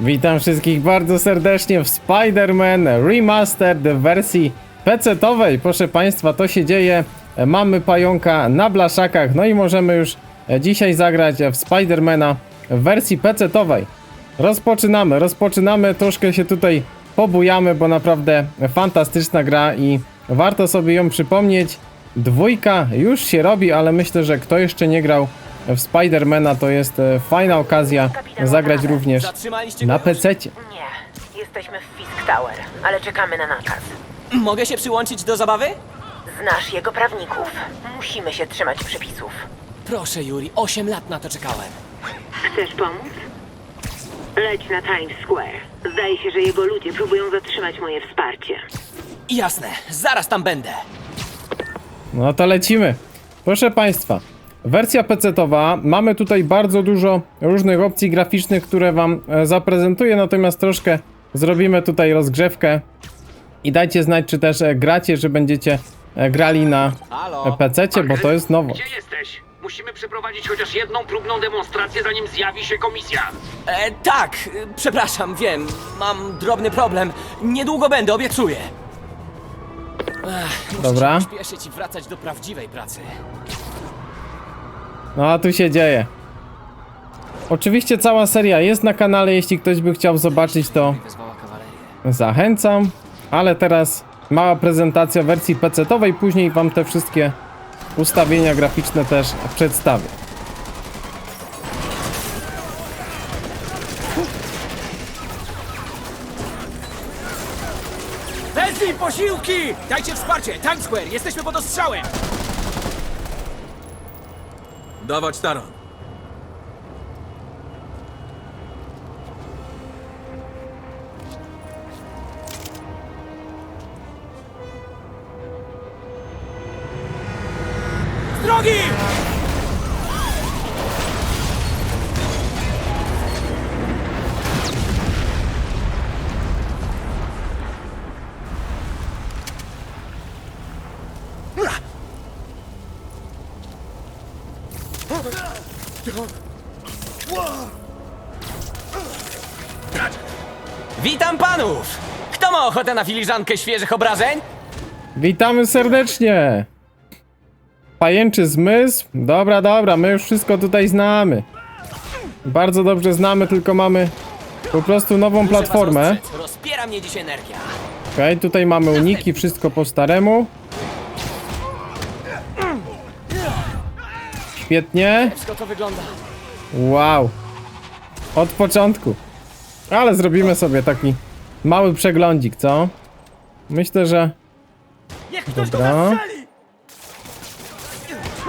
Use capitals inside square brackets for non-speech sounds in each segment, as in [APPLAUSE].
Witam wszystkich bardzo serdecznie w Spider-Man Remastered w wersji PC-towej. Proszę Państwa, to się dzieje. Mamy pająka na blaszakach, no i możemy już dzisiaj zagrać w Spidermana w wersji PC-towej. Rozpoczynamy, rozpoczynamy, troszkę się tutaj pobujamy, bo naprawdę fantastyczna gra i warto sobie ją przypomnieć. Dwójka już się robi, ale myślę, że kto jeszcze nie grał w Spidermana, to jest e, fajna okazja zagrać również Zatrzymaliście na go już? PC. Nie, jesteśmy w Fisk Tower, ale czekamy na nakaz. Mogę się przyłączyć do zabawy? Znasz jego prawników. Musimy się trzymać przepisów. Proszę, Yuri, 8 lat na to czekałem. Chcesz pomóc? Leć na Times Square. Zdaje się, że jego ludzie próbują zatrzymać moje wsparcie. Jasne, zaraz tam będę. No to lecimy. Proszę Państwa, wersja PC-towa. Mamy tutaj bardzo dużo różnych opcji graficznych, które Wam e, zaprezentuję, natomiast troszkę zrobimy tutaj rozgrzewkę i dajcie znać, czy też e, gracie, że będziecie e, grali na Halo? PC-cie, bo to jest nowo. Gdzie jesteś? Musimy przeprowadzić chociaż jedną próbną demonstrację, zanim zjawi się komisja. E, tak, przepraszam, wiem, mam drobny problem. Niedługo będę, obiecuję. Ech, muszę Dobra. się pośpieszyć i wracać do prawdziwej pracy. No a tu się dzieje. Oczywiście cała seria jest na kanale, jeśli ktoś by chciał zobaczyć to zachęcam. Ale teraz mała prezentacja wersji PC-towej, później wam te wszystkie ustawienia graficzne też przedstawię. Leslie, posiłki! Dajcie wsparcie! Times Square, jesteśmy pod ostrzałem! Dawać Taron. Ma ochotę na filiżankę świeżych obrażeń? Witamy serdecznie! Pajęczy zmysł? Dobra, dobra, my już wszystko tutaj znamy. Bardzo dobrze znamy, tylko mamy po prostu nową Muszę was platformę. ostrzec, Rozpiera mnie dziś energia. Okej, tutaj mamy uniki, wszystko po staremu. Świetnie. Wszystko to wygląda. Wow. Od początku. Ale zrobimy sobie taki mały przeglądzik, co? Myślę, że... Niech ktoś do Dobra. nas strzeli!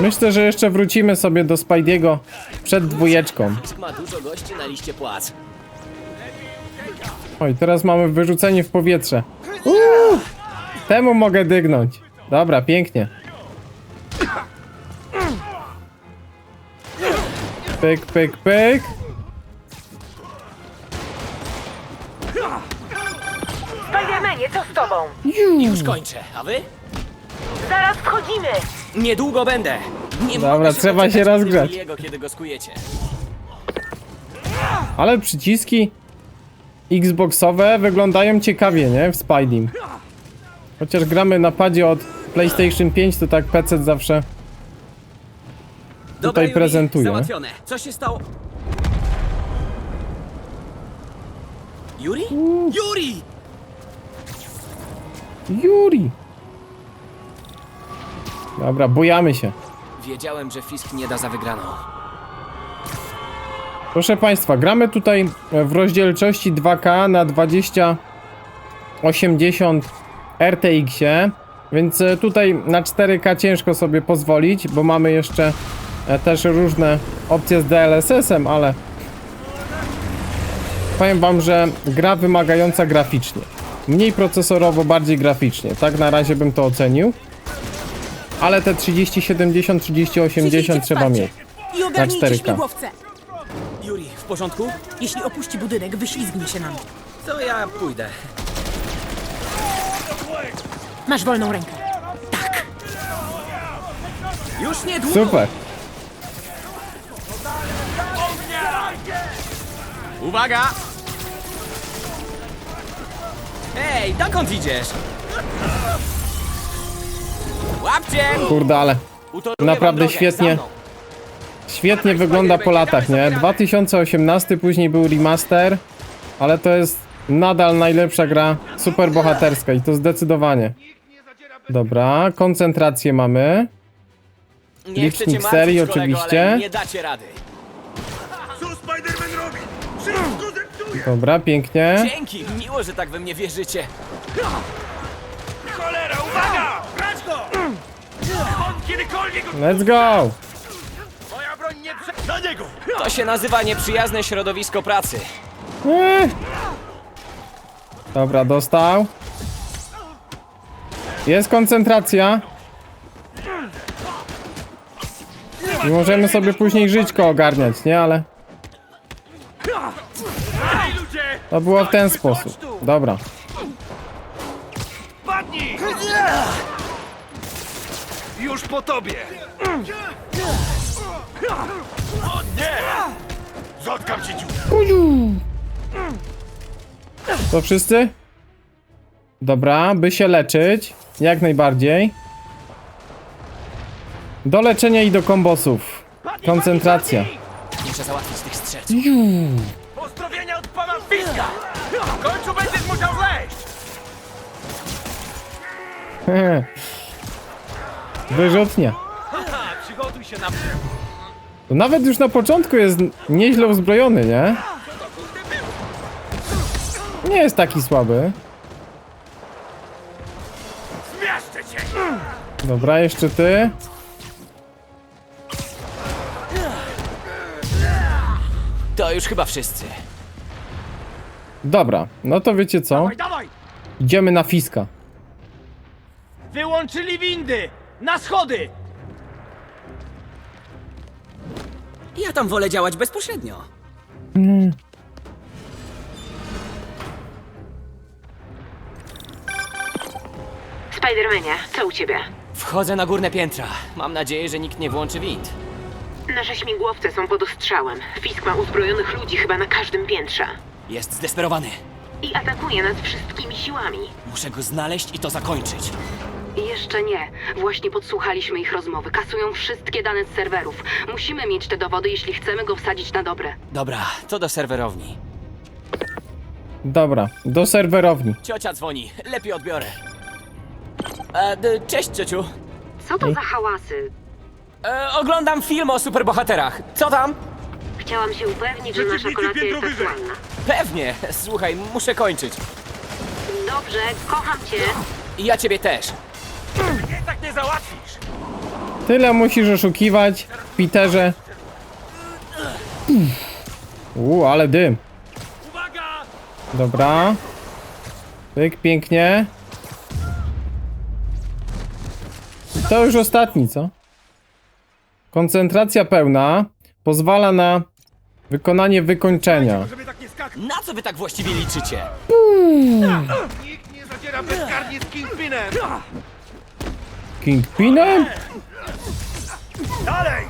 Myślę, że jeszcze wrócimy sobie do Spidey'ego przed dwójeczką. Ma dużo gości na liście płac. Oj, teraz mamy wyrzucenie w powietrze. Uuu, temu mogę dygnąć. Dobra, pięknie. Pyk, pyk, pyk. Tobą? Już kończę, a wy? Zaraz wchodzimy! Niedługo będę. Nie Dobra, mogę trzeba doczekać się rozgrzać. Billiego, kiedy go skujecie. Ale przyciski Xboxowe wyglądają ciekawie, nie? W Spidey. Chociaż gramy na padzie od PlayStation 5, to tak PC zawsze Dobra, Yuri, prezentuje. Załatwione. Co się stało? Yuri? Yuri! Yuri. Dobra, bujamy się. Wiedziałem, że Fisk nie da za wygraną. Proszę Państwa, gramy tutaj w rozdzielczości 2K na 2080 RTX-ie, więc e, tutaj na 4K ciężko sobie pozwolić, bo mamy jeszcze e, też różne opcje z DLSS-em, ale powiem Wam, że gra wymagająca graficznie. Mniej procesorowo, bardziej graficznie. Tak na razie bym to ocenił. Ale te 3070, 3080 trzeba mieć. I Na ogarnijcie 4K. śmigłowce. Yuri, w porządku? Jeśli opuści budynek, wyślizgnie się nam. To ja pójdę. Masz wolną rękę. Już niedługo! Super. Uwaga! Ej, dokąd idziesz? Łapcie! Kurde, ale Utoruję Naprawdę wam drogę, świetnie. mną. świetnie wygląda po latach, nie? 2018 później był remaster, ale to jest nadal najlepsza gra superbohaterska i to zdecydowanie. Dobra, koncentrację mamy. Nie Lipstick chcę cię martwić, serii kolego, oczywiście. Ale nie dacie rady. Dobra, pięknie. Dzięki, miło, że tak we mnie wierzycie. Cholera, uwaga! Brać go! On kiedykolwiek... Let's go! Moja broń nie prze... Na niego! To się nazywa nieprzyjazne środowisko pracy. Eee. Dobra, dostał. Jest koncentracja. I możemy sobie później żyćko ogarniać, nie? Ale to było w ten sposób. Dobra. Padnij! Już po tobie! O nie! Zotkam ci dziurę! To wszyscy? Dobra, by się leczyć. Jak najbardziej. Do leczenia i do kombosów. Koncentracja. Muszę załatwić tych strzelców. Pana Fiska! W końcu będziesz musiał zleźć! [LAUGHS] Wyrzutnia. Haha, przygotuj się na... To nawet już na początku jest nieźle uzbrojony, nie? Nie jest taki słaby. Cię! Dobra, jeszcze ty. To już chyba wszyscy. Dobra, no to wiecie co? Dawaj, dawaj! Idziemy na fiska. Wyłączyli windy! Na schody! Ja tam wolę działać bezpośrednio. Spidermanie, co u ciebie? Wchodzę na górne piętra. Mam nadzieję, że nikt nie włączy wind. Nasze śmigłowce są pod ostrzałem. Fisk ma uzbrojonych ludzi chyba na każdym piętrze. Jest zdesperowany. I atakuje nas wszystkimi siłami. Muszę go znaleźć i to zakończyć. Jeszcze nie. Właśnie podsłuchaliśmy ich rozmowy. Kasują wszystkie dane z serwerów. Musimy mieć te dowody, jeśli chcemy go wsadzić na dobre. Dobra, to do serwerowni. Dobra, do serwerowni. Ciocia dzwoni, lepiej odbiorę. E, d- cześć, ciociu. Co to za hałasy? E, oglądam film o superbohaterach. Co tam? Chciałam się upewnić, że nasza kolacja jest aktualna. Pewnie. Słuchaj, muszę kończyć. Dobrze, kocham cię. I ja ciebie też. Nie tak nie załatwisz! Tyle musisz oszukiwać Peterze. Uuu, ale dym. Uwaga! Dobra. Pyk, pięknie. To już ostatni, co? Koncentracja pełna pozwala na wykonanie wykończenia. Tak! Na co wy tak właściwie liczycie? Nikt nie zadziera bezkarnie z Kingpinem! Kingpinem? Dalej!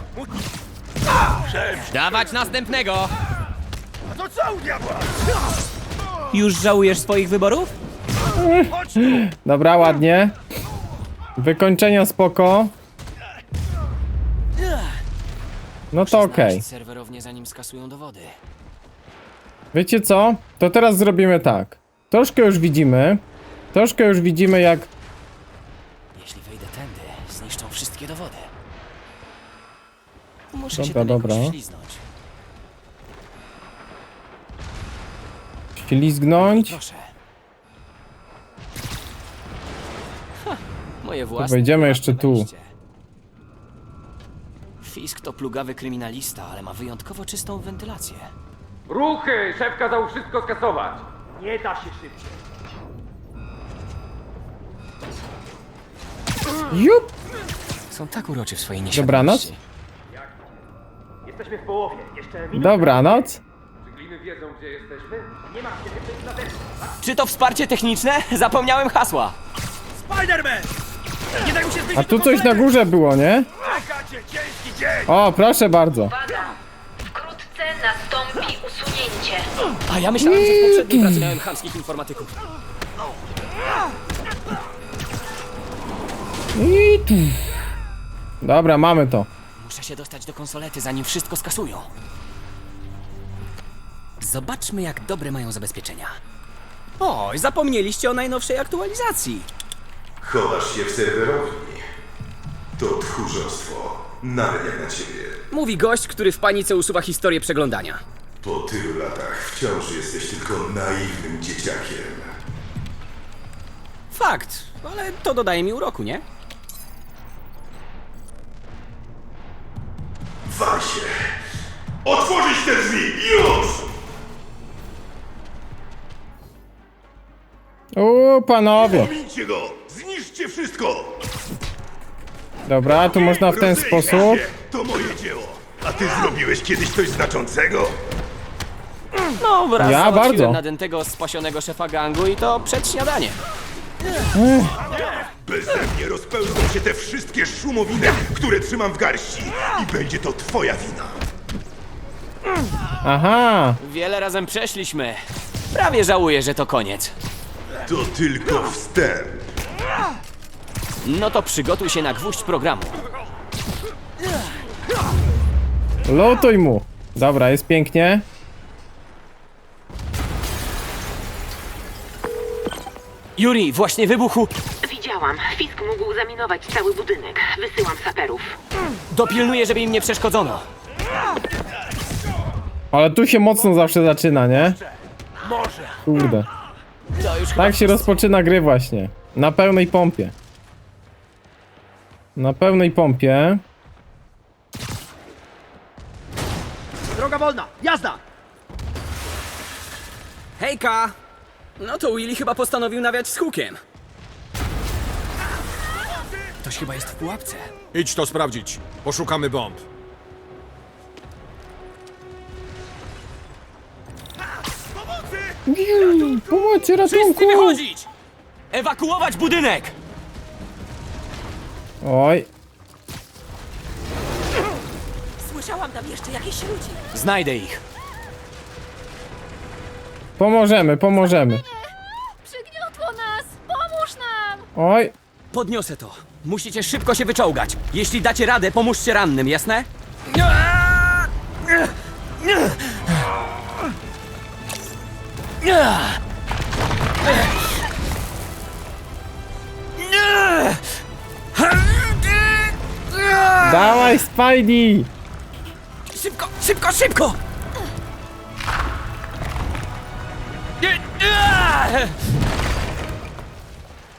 Dawać następnego! A to co u diabła? Już żałujesz swoich wyborów? Chodź tu! Dobra, ładnie. Wykończenia spoko. No to okej. Znaleźć serwerownię zanim skasują dowody. Wiecie co? To teraz zrobimy tak. Troszkę już widzimy. Troszkę już widzimy jak... Jeśli wejdę tędy, zniszczą wszystkie dowody. Muszę się Dobra, tam jakoś dobra. wśliznąć. Ślizgnąć. Proszę. Ha, moje własne. wejdziemy jeszcze tu. Fisk to plugawy kryminalista, ale ma wyjątkowo czystą wentylację. Ruchy! Szef kazał wszystko skasować. Nie da się szybciej. Jup! Są tak uroczy w swojej nieświadomości. Dobranoc. Jesteśmy w połowie. Jeszcze minutę. Dobranoc. Gliny wiedzą, gdzie jesteśmy? Czy to wsparcie techniczne? [LAUGHS] Zapomniałem hasła. Spider-Man! Nie daj mu się zbyć A tu coś na górze było, nie? Czekacie ciężki dzień! O, proszę bardzo. Uwaga! Wkrótce nastąpi usunięcie. A ja myślałem, że w poprzedniej pracy miałem chamskich informatyków. I tu. Dobra, mamy to. Muszę się dostać do konsolety, zanim wszystko skasują. Zobaczmy, jak dobre mają zabezpieczenia. Oj, zapomnieliście o najnowszej aktualizacji. Chowasz się w serwerowni. To tchórzostwo. Nawet jak na ciebie. Mówi gość, który w panice usuwa historię przeglądania. Po tylu latach wciąż jesteś tylko naiwnym dzieciakiem. Fakt, ale to dodaje mi uroku, nie? Wal się! Otworzyć te drzwi! Już! O, panowie. Go! Zniszczcie wszystko! Dobra, tu można w ten Rozejrzyj sposób. Się. To moje dzieło. A ty zrobiłeś kiedyś coś znaczącego? No, raz Ja załatwiłem bardzo. nadętego, spasionego szefa gangu i to przed śniadaniem. Beze mnie rozpełzną się te wszystkie szumowiny, które trzymam w garści. I będzie to twoja wina. Aha. Wiele razem przeszliśmy. Prawie żałuję, że to koniec. To tylko wstęp. No to przygotuj się na gwóźdź programu. Lutuj mu. Dobra, jest pięknie. Yuri, właśnie wybuchł. Widziałam. Fisk mógł zaminować cały budynek. Wysyłam saperów. Dopilnuję, żeby im nie przeszkodzono. Ale tu się mocno zawsze zaczyna, nie? Kurde. To już chyba Tak się rozpoczyna gry właśnie. Na pełnej pompie. Na pełnej pompie. Droga wolna, jazda! Hejka! No to Willy chyba postanowił nawiać z hukiem. Ktoś chyba jest w pułapce. Idź to sprawdzić. Poszukamy bomb. Pomocy, ratunku! Wszyscy wychodzić! Ewakuować budynek! Oj, Słyszałam tam jeszcze jakieś ludzi. Znajdę ich. pomożemy, pomożemy. Przygniotło nas! Pomóż nam! Oj, Podniosę to. Musicie szybko się wyczołgać. Jeśli dacie radę, pomóżcie rannym, jasne? Dawaj Spidey! Szybko, szybko, szybko!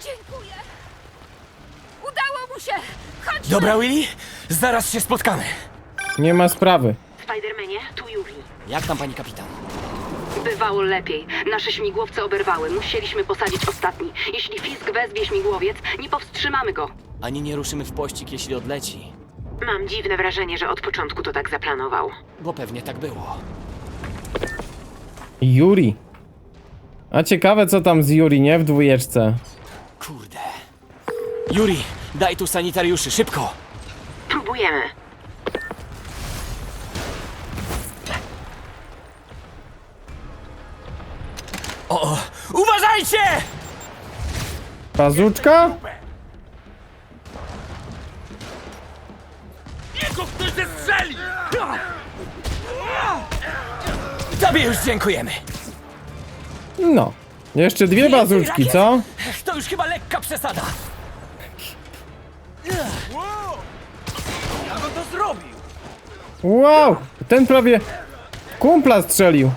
Dziękuję! Udało mu się! Chodź! Dobra, Willy, zaraz się spotkamy. Nie ma sprawy. Spidermanie, tu Yuri. Jak tam, pani kapitan? Bywało lepiej. Nasze śmigłowce oberwały. Musieliśmy posadzić ostatni. Jeśli Fisk wezwie śmigłowiec, nie powstrzymamy go. Ani nie ruszymy w pościg, jeśli odleci. Mam dziwne wrażenie, że od początku to tak zaplanował. Bo pewnie tak było. Yuri. A ciekawe co tam z Yuri, nie? W dwójeczce. Kurde. Yuri, daj tu sanitariuszy, szybko! Próbujemy. O, o, uważajcie! Pazuczka? Tobie już dziękujemy. No. Jeszcze dwie bazuczki, co? To już chyba lekka przesada. Jak on to zrobił? Wow! Ten prawie kumpla strzelił.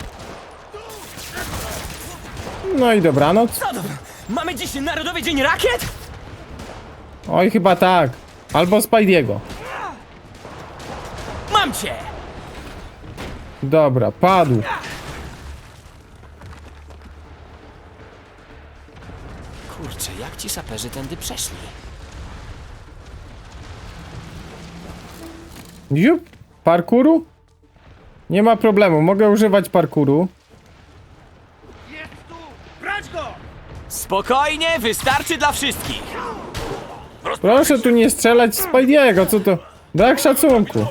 No i dobranoc. Co to? Mamy dziś Narodowy Dzień Rakiet? Oj, chyba tak. Albo Spidey'ego. Mam cię! Dobra, padł. Kurczę, jak ci saperzy tędy przeszli? Jup. Parkuru? Nie ma problemu, mogę używać parkuru. Jest tu! Brać go! Spokojnie, wystarczy dla wszystkich. Proszę tu nie strzelać w Spidey'ego, co to? Brak szacunku.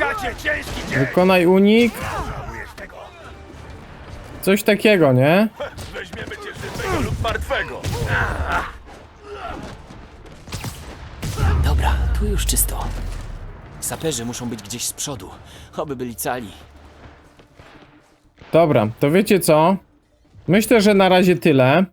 Ciężki dzień! Wykonaj unik. Coś takiego, nie? Weźmiemy cię żywego lub martwego. Dobra, tu już czysto. Saperzy muszą być gdzieś z przodu. Oby byli cali. Dobra, to wiecie co? Myślę, że na razie tyle.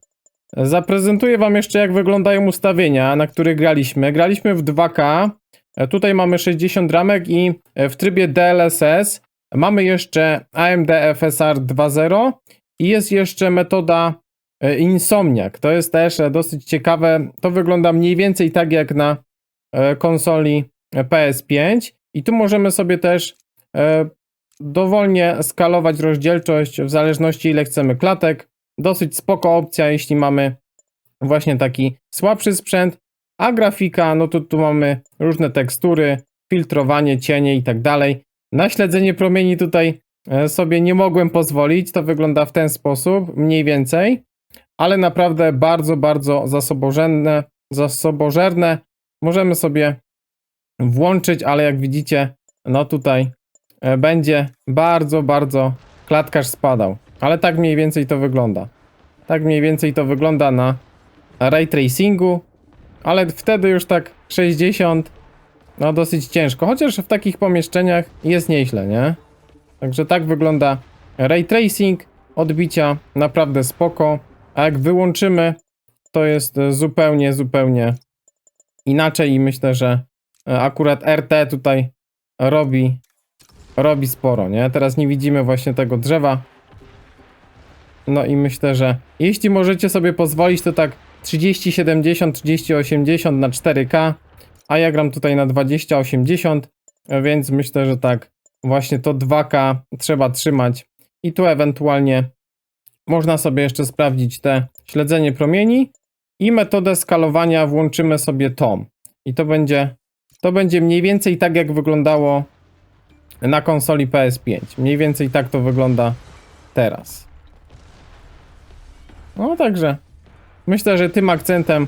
Zaprezentuję wam jeszcze jak wyglądają ustawienia, na których graliśmy. Graliśmy w 2K. E, Tutaj mamy 60 ramek i e, w trybie DLSS mamy jeszcze AMD FSR 2.0 i jest jeszcze metoda e, Insomniac. To jest też dosyć ciekawe. To wygląda mniej więcej tak jak na konsoli e, PS5 i tu możemy sobie też dowolnie skalować rozdzielczość w zależności ile chcemy klatek. Dosyć spoko opcja, jeśli mamy właśnie taki słabszy sprzęt, a grafika, no to tu mamy różne tekstury, filtrowanie, cienie i tak dalej. Na śledzenie promieni tutaj e, sobie nie mogłem pozwolić, to wygląda w ten sposób, mniej więcej, ale naprawdę bardzo, bardzo zasobożerne, zasobożerne. Możemy sobie włączyć, ale jak widzicie, no tutaj e, będzie bardzo, bardzo klatkarz spadał. Ale tak mniej więcej to wygląda. Tak mniej więcej to wygląda na ray tracingu, ale wtedy już tak 60 no dosyć ciężko, chociaż w takich pomieszczeniach jest nieźle, nie? Także tak wygląda ray tracing, odbicia naprawdę spoko, a jak wyłączymy to jest zupełnie, zupełnie inaczej i myślę, że e, akurat RT tutaj robi robi sporo, nie? Teraz nie widzimy właśnie tego drzewa. No i myślę, że jeśli możecie sobie pozwolić, to tak 3070, 3080 na 4K, a ja gram tutaj na 2080, więc myślę, że tak właśnie to 2K trzeba trzymać i tu ewentualnie można sobie jeszcze sprawdzić te śledzenie promieni i metodę skalowania włączymy sobie tom. I to będzie to będzie mniej więcej tak jak wyglądało na konsoli PS5. Mniej więcej tak to wygląda teraz. No także myślę, że tym akcentem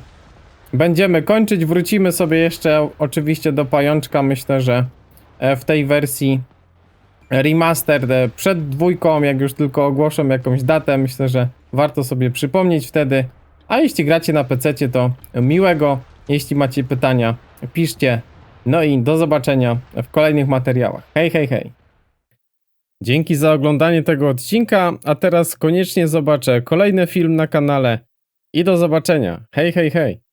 będziemy kończyć. Wrócimy sobie jeszcze oczywiście do pajączka. Myślę, że e, w tej wersji remastered e, przed dwójką, jak już tylko ogłoszą jakąś datę, myślę, że warto sobie przypomnieć wtedy. A jeśli gracie na PC, to miłego. Jeśli macie pytania, piszcie. No i do zobaczenia w kolejnych materiałach. Hej, hej, hej. Dzięki za oglądanie tego odcinka, a teraz koniecznie zobaczę kolejny film na kanale. I do zobaczenia. Hej, hej, hej.